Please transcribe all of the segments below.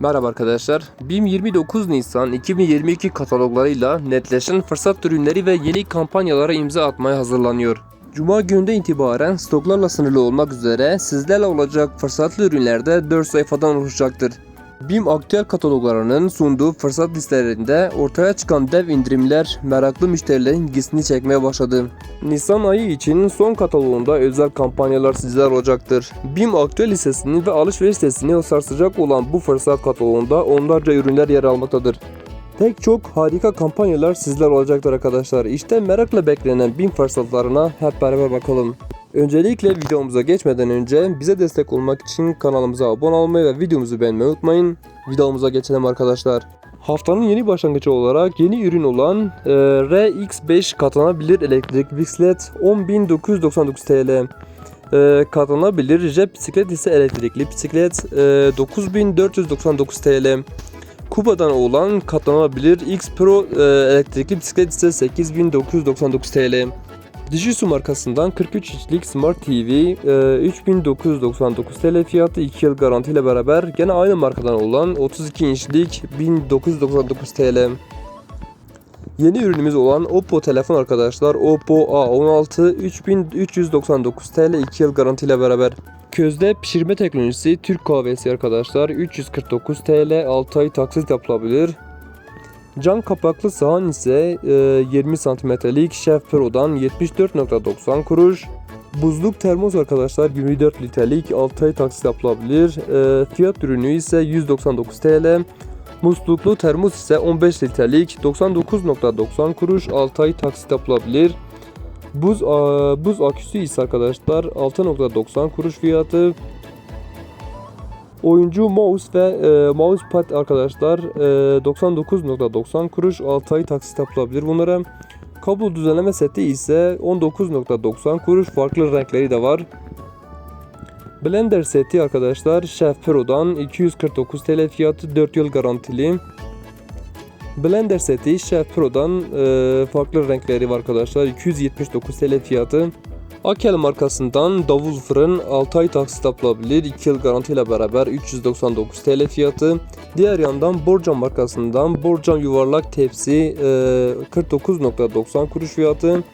Merhaba arkadaşlar. BİM 29 Nisan 2022 kataloglarıyla netleşen fırsat ürünleri ve yeni kampanyalara imza atmaya hazırlanıyor. Cuma günde itibaren stoklarla sınırlı olmak üzere sizlerle olacak fırsatlı ürünler de 4 sayfadan oluşacaktır. BİM aktüel kataloglarının sunduğu fırsat listelerinde ortaya çıkan dev indirimler meraklı müşterilerin ilgisini çekmeye başladı. Nisan ayı için son kataloğunda özel kampanyalar sizler olacaktır. BİM aktüel listesini ve alışveriş listesini sarsacak olan bu fırsat kataloğunda onlarca ürünler yer almaktadır. Pek çok harika kampanyalar sizler olacaktır arkadaşlar. İşte merakla beklenen BİM fırsatlarına hep beraber bakalım. Öncelikle videomuza geçmeden önce bize destek olmak için kanalımıza abone olmayı ve videomuzu beğenmeyi unutmayın. Videomuza geçelim arkadaşlar. Haftanın yeni başlangıcı olarak yeni ürün olan e, RX5 katlanabilir elektrikli bisiklet 10.999 TL. E, katlanabilir jet bisiklet ise elektrikli bisiklet e, 9.499 TL. Kuba'dan olan katlanabilir X Pro e, elektrikli bisiklet ise 8999 TL. Dijitsu markasından 43 inçlik Smart TV e, 3999 TL fiyatı 2 yıl garanti ile beraber gene aynı markadan olan 32 inçlik 1999 TL. Yeni ürünümüz olan Oppo telefon arkadaşlar Oppo A16 3399 TL 2 yıl garanti ile beraber. Közde pişirme teknolojisi Türk kahvesi arkadaşlar 349 TL 6 ay taksit yapılabilir. Cam kapaklı sahan ise e, 20 santimetrelik Chef Pro'dan 74.90 kuruş. Buzluk termos arkadaşlar 24 litrelik 6 ay taksit yapılabilir. E, fiyat ürünü ise 199 TL. Musluklu termos ise 15 litrelik 99.90 kuruş 6 ay taksit yapılabilir. Buz buz aküsü ise arkadaşlar 6.90 kuruş fiyatı. Oyuncu mouse ve e, mousepad arkadaşlar e, 99.90 kuruş 6 ay taksit yapılabilir bunlara. Kablo düzenleme seti ise 19.90 kuruş farklı renkleri de var. Blender seti arkadaşlar Chef Pro'dan 249 TL fiyatı 4 yıl garantili. Blender seti Chef Pro'dan e, farklı renkleri var arkadaşlar 279 TL fiyatı. Akel markasından davul fırın 6 ay taksit yapılabilir 2 yıl garantiyle beraber 399 TL fiyatı. Diğer yandan Borcam markasından Borcam yuvarlak tepsi e, 49.90 kuruş fiyatı.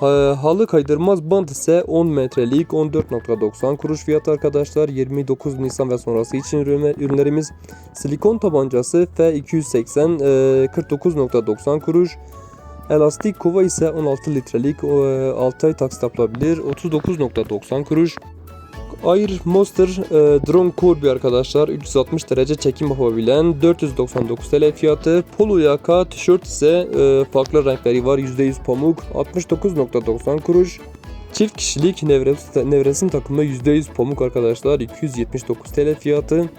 Ha- Halı kaydırmaz bant ise 10 metrelik 14.90 kuruş fiyatı arkadaşlar 29 Nisan ve sonrası için ürünler- ürünlerimiz silikon tabancası F280 e, 49.90 kuruş Elastik kova ise 16 litrelik e, 6 ay taksit yapılabilir 39.90 kuruş. Air Monster e, Drone Corby arkadaşlar 360 derece çekim yapabilen 499 TL fiyatı. Polo yaka tişört ise e, farklı renkleri var %100 pamuk 69.90 kuruş. Çift kişilik nevres, nevresim takımı %100 pamuk arkadaşlar 279 TL fiyatı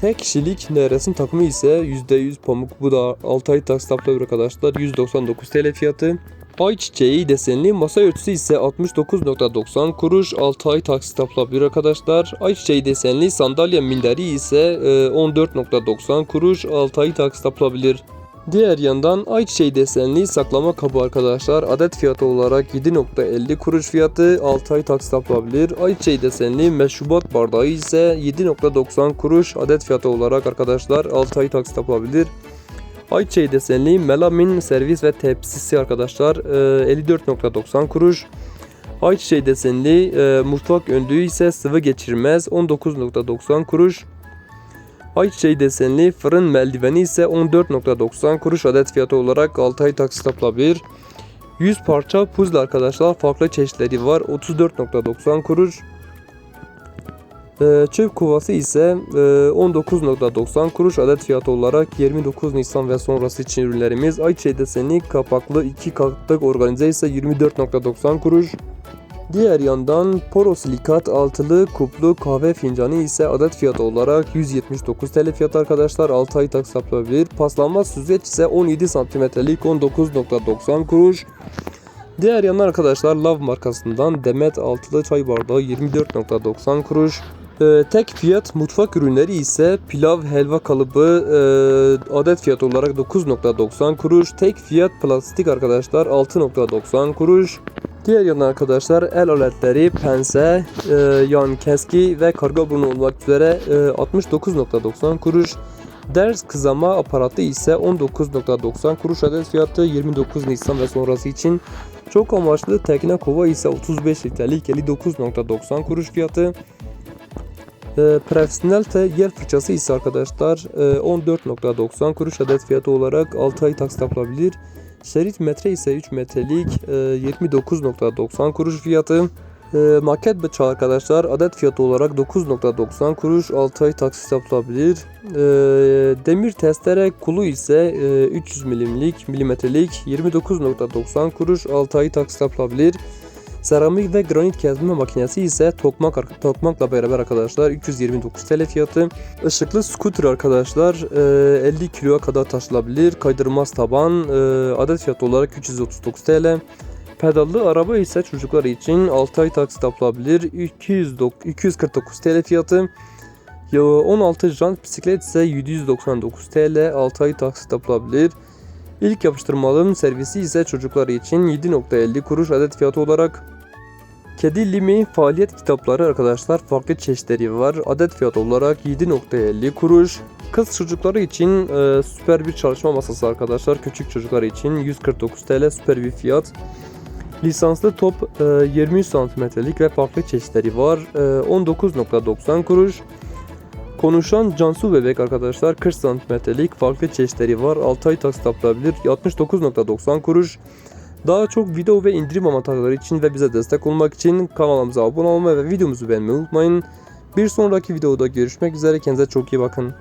Tek kişilik nevresim takımı ise %100 pamuk bu da 6 ay taksit yapılabilir arkadaşlar 199 TL fiyatı Ayçiçeği desenli masa örtüsü ise 69.90 kuruş 6 ay taksit yapılabilir arkadaşlar. Ayçiçeği desenli sandalye minderi ise e, 14.90 kuruş 6 ay taksit yapılabilir. Diğer yandan ayçiçeği desenli saklama kabı arkadaşlar adet fiyatı olarak 7.50 kuruş fiyatı 6 ay taksit yapılabilir. Ayçiçeği desenli meşrubat bardağı ise 7.90 kuruş adet fiyatı olarak arkadaşlar 6 ay taksit yapılabilir. Ayçiçeği desenli melamin servis ve tepsisi arkadaşlar e, 54.90 kuruş. Ayçiçeği desenli e, mutfak önlüğü ise sıvı geçirmez 19.90 kuruş. Ayçiçeği desenli fırın meldiveni ise 14.90 kuruş adet fiyatı olarak 6 ay taksit yapılabilir. 100 parça puzzle arkadaşlar farklı çeşitleri var 34.90 kuruş. Ee, çöp kovası ise e, 19.90 kuruş adet fiyatı olarak 29 Nisan ve sonrası için ürünlerimiz ayçiçeği desenli kapaklı iki katlık organize ise 24.90 kuruş. Diğer yandan porosilikat altılı kuplu kahve fincanı ise adet fiyatı olarak 179 TL fiyat arkadaşlar 6 ay taksit yapılabilir. Paslanmaz süzgeç ise 17 santimetrelik 19.90 kuruş. Diğer yandan arkadaşlar Love markasından Demet altılı çay bardağı 24.90 kuruş. Ee, tek fiyat mutfak ürünleri ise pilav helva kalıbı e, adet fiyatı olarak 9.90 kuruş. Tek fiyat plastik arkadaşlar 6.90 kuruş. Diğer yandan arkadaşlar el aletleri, pense, e, yan keski ve karga burnu olmak üzere e, 69.90 kuruş. Ders kızama aparatı ise 19.90 kuruş adet fiyatı 29 Nisan ve sonrası için. Çok amaçlı tekne kova ise 35 litrelik 59.90 kuruş fiyatı. E, profesyonel te yer fırçası ise arkadaşlar e, 14.90 kuruş adet fiyatı olarak 6 ay taksit yapılabilir. Şerit metre ise 3 metrelik e, 29.90 kuruş fiyatı. E, maket bıçağı arkadaşlar adet fiyatı olarak 9.90 kuruş 6 ay taksit yapılabilir. E, demir testere kulu ise e, 300 milimlik milimetrelik 29.90 kuruş 6 ay taksit yapılabilir. Seramik ve granit kesme makinesi ise tokmak tokmakla beraber arkadaşlar 329 TL fiyatı. Işıklı scooter arkadaşlar e, 50 kiloya kadar taşınabilir. Kaydırmaz taban e, adet fiyatı olarak 339 TL. Pedallı araba ise çocuklar için 6 ay taksit yapılabilir. 200 249 TL fiyatı. Ya 16 jant bisiklet ise 799 TL 6 ay taksit yapılabilir. İlk yapıştırmalının servisi ise çocuklar için 7.50 kuruş adet fiyatı olarak Kedi Limi faaliyet kitapları arkadaşlar farklı çeşitleri var. Adet fiyatı olarak 7.50 kuruş. Kız çocukları için e, süper bir çalışma masası arkadaşlar. Küçük çocuklar için 149 TL süper bir fiyat. Lisanslı top e, 23 santimetrelik ve farklı çeşitleri var. E, 19.90 kuruş. Konuşan Cansu bebek arkadaşlar 40 santimetrelik farklı çeşitleri var. 6 ay taksit yapılabilir. 69.90 kuruş. Daha çok video ve indirim avantajları için ve bize destek olmak için kanalımıza abone olmayı ve videomuzu beğenmeyi unutmayın. Bir sonraki videoda görüşmek üzere. Kendinize çok iyi bakın.